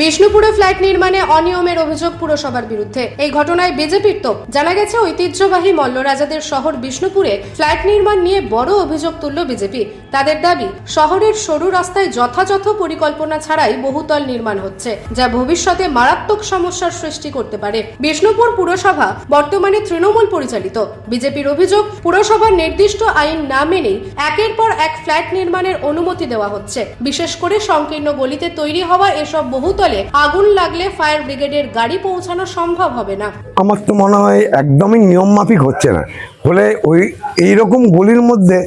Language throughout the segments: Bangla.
বিষ্ণুপুরে ফ্ল্যাট নির্মাণে অনিয়মের অভিযোগ পুরসভার বিরুদ্ধে। এই ঘটনায় বিজেপির তো জানা গেছে, ঐতিহ্যবাহী মল্লরাজাদের শহর বিষ্ণুপুরে ফ্ল্যাট নির্মাণ নিয়ে বড় অভিযোগ তুলল বিজেপি। তাদের দাবি, শহরের সরু রাস্তায় যথাযথ পরিকল্পনা ছাড়াই বহুতল নির্মাণ হচ্ছে, যা ভবিষ্যতে মারাত্মক সমস্যার সৃষ্টি করতে পারে। বিষ্ণুপুর পুরসভা বর্তমানে তৃণমূল পরিচালিত। বিজেপির অভিযোগ, পুরসভার নির্দিষ্ট আইন না মেনেই একের পর এক ফ্ল্যাট নির্মাণের অনুমতি দেওয়া হচ্ছে। বিশেষ করে সংকীর্ণ গলিতে তৈরি হওয়া এসব বহুতলে আগুন লাগলে ফায়ার ব্রিগেডের গাড়ি পৌঁছানো সম্ভব হবে না। আমার তো মনে হয় একদমই নিয়ম মাফিক হচ্ছে না। হলে ওই, এইরকম গলির মধ্যে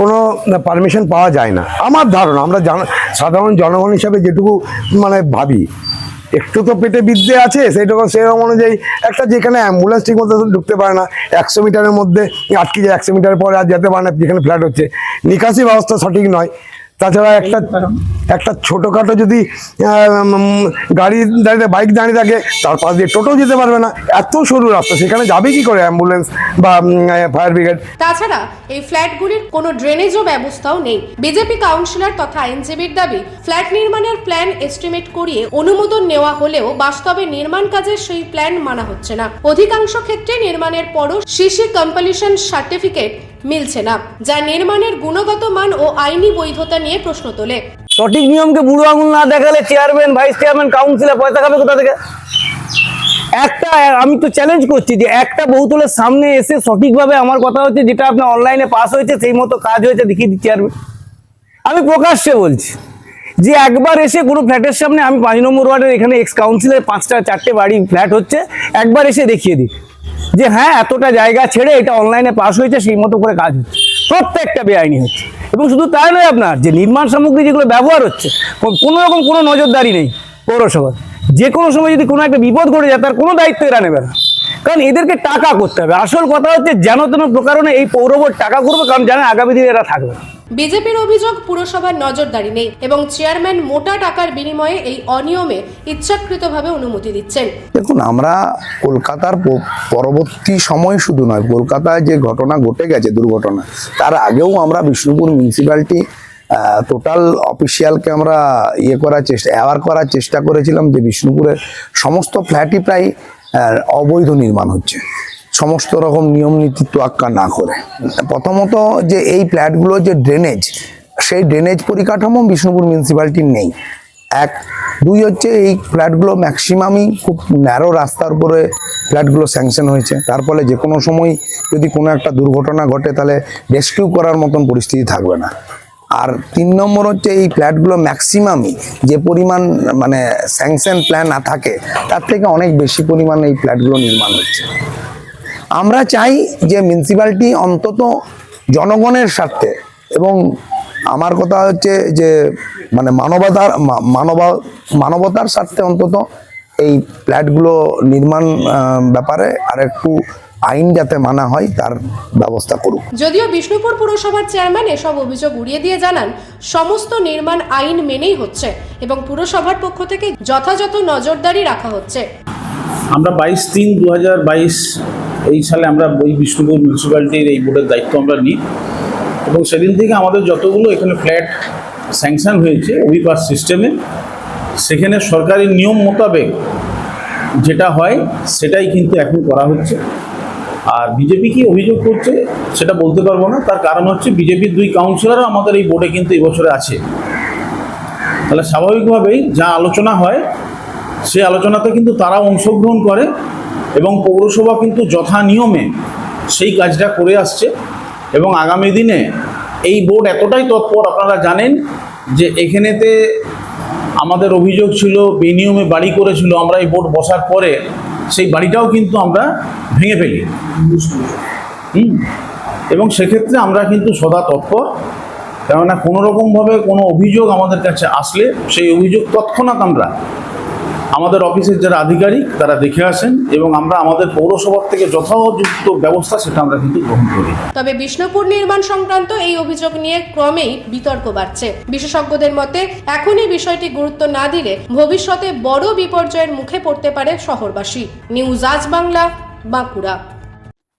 কোনো পারমিশন পাওয়া যায় না। আমার ধারণা, আমরা সাধারণ জনগণ হিসাবে যেটুকু মানে ভাবি, একটু তো পেটে বিদ্যে আছে, সেইটুকু সেরকম অনুযায়ী একটা যেখানে অ্যাম্বুলেন্স ঠিক মতো ঢুকতে পারে না, একশো মিটারের মধ্যে আটকে যায়, একশো মিটার পরে আর যেতে পারে না, যেখানে ফ্ল্যাট হচ্ছে। নিকাশি ব্যবস্থা সঠিক নয়। তাছাড়া একটা একটা ছোটোখাটো যদি গাড়ি দাঁড়িয়ে, বাইক দাঁড়িয়ে থাকে, তার পাশ দিয়ে টোটো যেতে পারবে না। এত সরু রাস্তা, সেখানে যাবে কি করে অ্যাম্বুলেন্স বা ফায়ার ব্রিগেড তাছাড়া এই ফ্ল্যাটগুলির কোনো ড্রেনেজও ব্যবস্থাও নেই। বিজেপি কাউন্সিলর তথা আইনজীবীর দাবি, ফ্ল্যাট নির্মাণের প্ল্যান এস্টিমেট করিয়ে অনুমোদন নেওয়া হলেও বাস্তবে নির্মাণ কাজের সেই প্ল্যান মানা হচ্ছে না। অধিকাংশ ক্ষেত্রে নির্মাণের পরও সিসি কম্পালিশন সার্টিফিকেট মিলছে না, যা নির্মাণের গুণগত মান ও আইনি বৈধতা নিয়ে প্রশ্ন তোলে। সঠিক নিয়মকে বুড়ো আঙুল না দেখালে চেয়ারম্যান ভাইস চেয়ারম্যান কাউন্সিলর পয়সা খাবে কোথা থেকে? একটা, আমি তো চ্যালেঞ্জ করছি যে একটা বহুতলের সামনে এসে সঠিকভাবে আমার কথা হচ্ছে, যেটা আপনার অনলাইনে পাস হয়েছে, সেই মতো কাজ হয়েছে, দেখিয়ে দিচ্ছি চেয়ারম্যান আমি প্রকাশ্যে বলছি যে একবার এসে কোনো ফ্ল্যাটের সামনে আমি পাঁচ নম্বর ওয়ার্ডের এখানে এক্স কাউন্সিলের পাঁচটা, চারটে বাড়ি ফ্ল্যাট হচ্ছে, একবার এসে দেখিয়ে দিই। যে হ্যাঁ এতটা জায়গা ছেড়ে এটা অনলাইনে পাস হয়েছে, সেই মতো করে কাজ হচ্ছে। প্রত্যেকটা বেআইনি হচ্ছে। এবং শুধু তাই নয় আপনার, যে নির্মাণ সামগ্রী যেগুলো ব্যবহার হচ্ছে, কোনো রকম কোনো নজরদারি নেই পৌরসভার। যে কোনো সময় যদি কোনো একটা বিপদ ঘটে যায়, তার কোনো দায়িত্ব এরা নেবে না। কারণ এদেরকে টাকা করতে হবে। আসল কথা হচ্ছে যেন তেন প্রকারণে এই পৌরবোর্ড টাকা করবে কারণ জানে আগামী দিনে এরা থাকবে। বিজেপির অভিযোগ পুরসভার নজরদারি নেই এবং চেয়ারম্যান মোটা টাকার বিনিময়ে এই অনিয়মে ইচ্ছাকৃতভাবে অনুমতি দিচ্ছেন। দেখুন আমরা কলকাতার পরবর্তী সময় শুধু নয় কলকাতায় যে ঘটনা ঘটে গেছে দুর্ঘটনা তার আগেও আমরা বিষ্ণুপুর মিউনিসিপ্যালিটি টোটাল অফিসিয়ালকে আমরা ইয়ে করার চেষ্টা অ্যাওয়ার করার চেষ্টা করেছিলাম যে বিষ্ণুপুরের সমস্ত ফ্ল্যাটই প্রায় অবৈধ নির্মাণ হচ্ছে। সমস্ত রকম নিয়ম নীতি তোয়াক্কা না করে। প্রথমত যে এই ফ্ল্যাটগুলো যে ড্রেনেজ সেই ড্রেনেজ পরিকাঠামো বিষ্ণুপুর মিউনিসিপ্যালিটির নেই। এক, দুই হচ্ছে এই ফ্ল্যাটগুলো ম্যাক্সিমামই খুব ন্যারো রাস্তার উপরে ফ্ল্যাটগুলো স্যাংশন হয়েছে। তার ফলে যে কোনো সময় যদি কোনো একটা দুর্ঘটনা ঘটে, তাহলে রেস্কিউ করার মতন পরিস্থিতি থাকবে না। আর তিন নম্বর হচ্ছে এই ফ্ল্যাটগুলো ম্যাক্সিমামই যে পরিমাণ মানে স্যাংশন প্ল্যান না থাকে, তার থেকে অনেক বেশি পরিমাণ এই ফ্ল্যাটগুলো নির্মাণ হচ্ছে। আমরা চাই যে মিউনিসিপ্যালিটি অন্তত জনগণের স্বার্থে এবং আমার কথা হচ্ছে যে মানে মানবতার মানবা, মানবতার স্বার্থে অন্তত এই ফ্ল্যাটগুলো নির্মাণ ব্যাপারে আর একটু আইন যাতে মানা হয় তার ব্যবস্থা করুক। যদিও বিষ্ণুপুর পুরসভার চেয়ারম্যান এসব অভিযোগ উড়িয়ে দিয়ে জানান সমস্ত নির্মাণ আইন মেনেই হচ্ছে এবং পুরসভার পক্ষ থেকে যথাযথ নজরদারি রাখা হচ্ছে। আমরা বাইশ তিন দু হাজার বাইশ এই সালে আমরা ওই বিষ্ণুপুর মিউনিসিপ্যালিটির এই বোর্ডের দায়িত্ব আমরা নিই এবং সেদিন থেকে আমাদের যতগুলো এখানে ফ্ল্যাট স্যাংশন হয়েছে ওবিপাস সিস্টেমে সেখানে সরকারি নিয়ম মোতাবেক যেটা হয়, সেটাই কিন্তু এখন করা হচ্ছে। আর বিজেপি কি অভিযোগ করছে, সেটা বলতে পারব না। তার কারণ হচ্ছে বিজেপির দুই কাউন্সিলরও আমাদের এই বোর্ডে কিন্তু এবছরে আছে। তাহলে স্বাভাবিকভাবেই যা আলোচনা হয় সেই আলোচনাতে কিন্তু তারা অংশগ্রহণ করে এবং পৌরসভা কিন্তু যথা নিয়মে সেই কাজটা করে আসছে। এবং আগামী দিনে এই বোর্ড এতটাই তৎপর, আপনারা জানেন যে এখানেতে আমাদের অভিযোগ ছিল, বেনিয়মে বাড়ি করেছিল, আমরা এই বোর্ড বসার পরে সেই বাড়িটাও কিন্তু আমরা ভেঙে ফেলি। হুম? এবং সেক্ষেত্রে আমরা কিন্তু সদা তৎপর, কেননা কোনোরকমভাবে কোনো অভিযোগ আমাদের কাছে আসলে সেই অভিযোগ তৎক্ষণাৎ আমরা আমাদের অফিসের যারা আধিকারিক, তারা দেখে আসেন এবং আমরা আমাদের পৌরসভার থেকে যথাযুক্ত ব্যবস্থা সেটা আমরা কিন্তু গ্রহণ করি। তবে বিষ্ণুপুর নির্মাণ সংক্রান্ত এই অভিযোগ নিয়ে ক্রমেই বিতর্ক বাড়ছে। বিশেষজ্ঞদের মতে, এখনই বিষয়টি গুরুত্ব না দিলে ভবিষ্যতে বড় বিপর্যয়ের মুখে পড়তে পারে শহরবাসী। নিউজ আজ বাংলা, বাঁকুড়া।